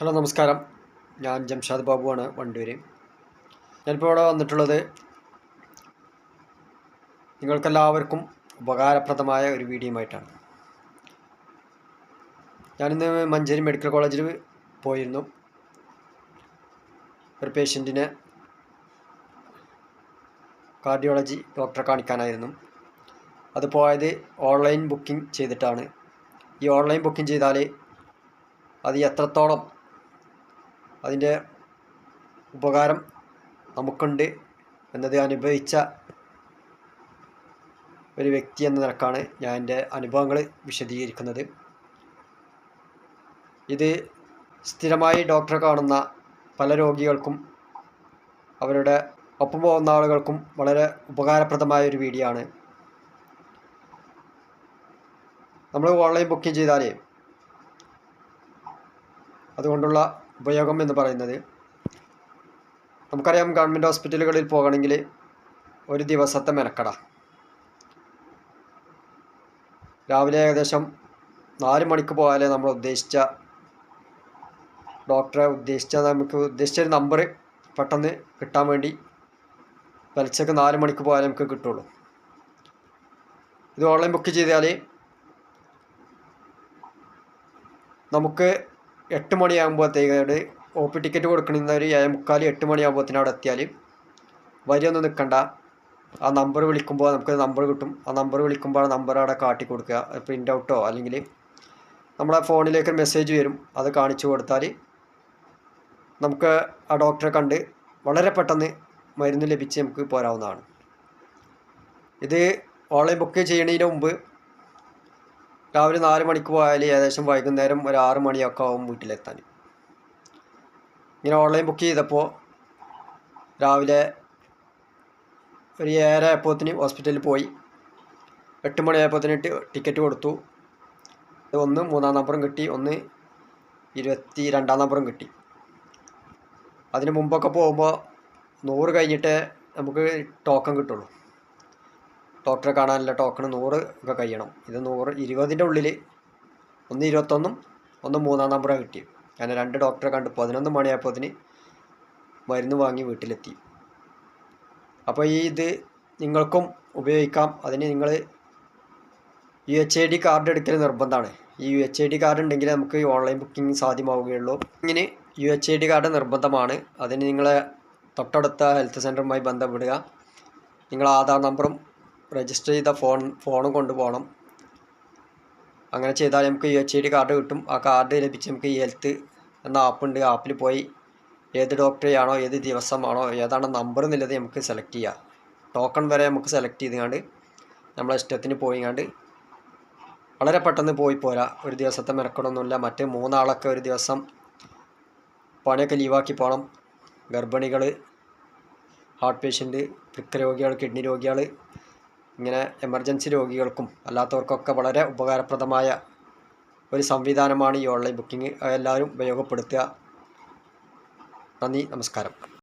Hello നമസ്കാരം. ഞാൻ ജംഷാദ് ബാബുവാണ് വണ്ടൂര്. ഞാനിപ്പോൾ ഇവിടെ വന്നിട്ടുള്ളത് നിങ്ങൾക്കെല്ലാവർക്കും ഉപകാരപ്രദമായ ഒരു വീഡിയോയുമായിട്ടാണ്. ഞാനിന്ന് മഞ്ചേരി മെഡിക്കൽ കോളേജിൽ പോയിരുന്നു. ഒരു പേഷ്യന്റിനെ കാർഡിയോളജി ഡോക്ടറെ കാണിക്കാനായിരുന്നു. അത് പോയത് ഓൺലൈൻ ബുക്കിംഗ് ചെയ്തിട്ടാണ്. ഈ ഓൺലൈൻ ബുക്കിംഗ് ചെയ്താൽ അത് എത്രത്തോളം അതിന്റെ ഉപകാരം നമുക്കുണ്ട് എന്നത് അനുഭവിച്ച ഒരു വ്യക്തി എന്ന നിലക്കാണ് ഞാൻ എന്റെ അനുഭവങ്ങൾ വിശദീകരിക്കുന്നത്. ഇത് സ്ഥിരമായി ഡോക്ടറെ കാണുന്ന പല രോഗികൾക്കും അവരുടെ ഒപ്പം പോകുന്ന ആളുകൾക്കും വളരെ ഉപകാരപ്രദമായ ഒരു വീഡിയോ ആണ്. നമ്മൾ ഓൺലൈൻ ബുക്കിംഗ് ചെയ്താലേ അതുകൊണ്ടുള്ള ഉപയോഗം എന്ന് പറയുന്നത്. നമുക്കറിയാം ഗവൺമെന്റ് ഹോസ്പിറ്റലുകളിൽ പോകണമെങ്കിൽ ഒരു ദിവസത്തെ മെനക്കട. രാവിലെ ഏകദേശം നാല് മണിക്ക് പോയാലേ നമ്മൾ ഉദ്ദേശിച്ച ഡോക്ടറെ ഉദ്ദേശിച്ച നമുക്ക് ഉദ്ദേശിച്ച ഒരു നമ്പർ പെട്ടെന്ന് കിട്ടാൻ വേണ്ടി വലിച്ചൊക്കെ നാല് മണിക്ക് പോയാലേ നമുക്ക് കിട്ടുള്ളൂ. ഇത് ഓൺലൈൻ ബുക്ക് ചെയ്താൽ നമുക്ക് എട്ട് മണിയാകുമ്പോഴത്തേക്ക് ഒ പി ടിക്കറ്റ് കൊടുക്കണമെന്നവർ ഏഴ് മുക്കാൽ എട്ട് മണിയാകുമ്പോഴത്തേനും അവിടെ എത്തിയാൽ വരിയൊന്നും നിൽക്കണ്ട ആ നമ്പർ വിളിക്കുമ്പോൾ നമുക്ക് നമ്പർ കിട്ടും. ആ നമ്പർ വിളിക്കുമ്പോൾ ആ നമ്പർ അവിടെ കാട്ടി കൊടുക്കുക. പ്രിന്റ് ഔട്ടോ അല്ലെങ്കിൽ നമ്മുടെ ഫോണിലേക്ക് മെസ്സേജ് വരും. അത് കാണിച്ചു കൊടുത്താൽ നമുക്ക് ആ ഡോക്ടറെ കണ്ട് വളരെ പെട്ടെന്ന് മരുന്ന് ലഭിച്ച് നമുക്ക് പോരാവുന്നതാണ്. ഇത് ഓൺലൈൻ ബുക്ക് ചെയ്യുന്നതിന് മുമ്പ് രാവിലെ നാല് മണിക്ക് പോയാൽ ഏകദേശം വൈകുന്നേരം ഒരു ആറ് മണിയൊക്കെ ആവും വീട്ടിലെത്താൻ. ഇങ്ങനെ ഓൺലൈൻ ബുക്ക് ചെയ്തപ്പോൾ രാവിലെ ഒരു ഏഴര ആയപ്പോത്തിന് ഹോസ്പിറ്റലിൽ പോയി. എട്ട് മണിയായപ്പോത്തിന് ടിക്കറ്റ് കൊടുത്തു. ഒന്ന് മൂന്നാം നമ്പറും കിട്ടി ഒന്ന് ഇരുപത്തി രണ്ടാം നമ്പറും കിട്ടി. അതിന് മുമ്പൊക്കെ പോകുമ്പോൾ നൂറ് കഴിഞ്ഞിട്ടേ നമുക്ക് ടോക്കൺ കിട്ടുള്ളൂ. ഡോക്ടറെ കാണാനുള്ള ടോക്കൺ നൂറ് ഒക്കെ കഴിയണം. ഇത് നൂറ് ഇരുപതിന്റെ ഉള്ളിൽ ഒന്ന് ഇരുപത്തൊന്നും ഒന്ന് മൂന്നാം നമ്പറാണ് കിട്ടി ഞാൻ രണ്ട് ഡോക്ടറെ കണ്ട് പതിനൊന്ന് മണിയായപ്പോൾ അതിന് മരുന്ന് വാങ്ങി വീട്ടിലെത്തി. അപ്പോൾ ഈ ഇത് നിങ്ങൾക്കും ഉപയോഗിക്കാം. അതിന് നിങ്ങൾ U H I D card എടുക്കൽ നിർബന്ധമാണ് ഈ U H I D card ഉണ്ടെങ്കിൽ നമുക്ക് ഓൺലൈൻ ബുക്കിംഗ് സാധ്യമാവുകയുള്ളൂ. ഇങ്ങനെ U H I D card നിർബന്ധമാണ്. അതിന് നിങ്ങളെ തൊട്ടടുത്ത ഹെൽത്ത് സെന്ററുമായി ബന്ധപ്പെടുക. നിങ്ങൾ ആധാർ നമ്പറും രജിസ്റ്റർ ചെയ്ത ഫോൺ ഫോണും കൊണ്ടുപോകണം അങ്ങനെ ചെയ്താൽ നമുക്ക് U H I D card കിട്ടും. ആ കാർഡ് ലഭിച്ച് നമുക്ക് ഈ ഹെൽത്ത് എന്ന ആപ്പ് ഉണ്ട്. ആപ്പിൽ പോയി ഏത് ഡോക്ടറെയാണോ ഏത് ദിവസമാണോ ഏതാണ് നമ്പർ എന്നുള്ളത് നമുക്ക് സെലക്ട് ചെയ്യാം. ടോക്കൺ വരെ നമുക്ക് സെലക്ട് ചെയ്തുകൊണ്ട് നമ്മളെ ഇഷ്ടത്തിന് പോയിങ്ങാണ്ട് വളരെ പെട്ടെന്ന് പോയി പോരാ. ഒരു ദിവസത്തെ മെനക്കെടൊന്നുമില്ല. മറ്റ് മൂന്നാളൊക്കെ ഒരു ദിവസം പണിയൊക്കെ ലീവാക്കി പോകണം ഗർഭിണികൾ ഹാർട്ട് പേഷ്യന്റ് വൃക്ക രോഗികൾ കിഡ്നി രോഗികൾ ഇങ്ങനെ എമർജൻസി രോഗികൾക്കും അല്ലാത്തവർക്കൊക്കെ വളരെ ഉപകാരപ്രദമായ ഒരു സംവിധാനമാണ് ഈ ഓൺലൈൻ ബുക്കിംഗ് എല്ലാവരും ഉപയോഗപ്പെടുത്തുക. നന്ദി നമസ്കാരം.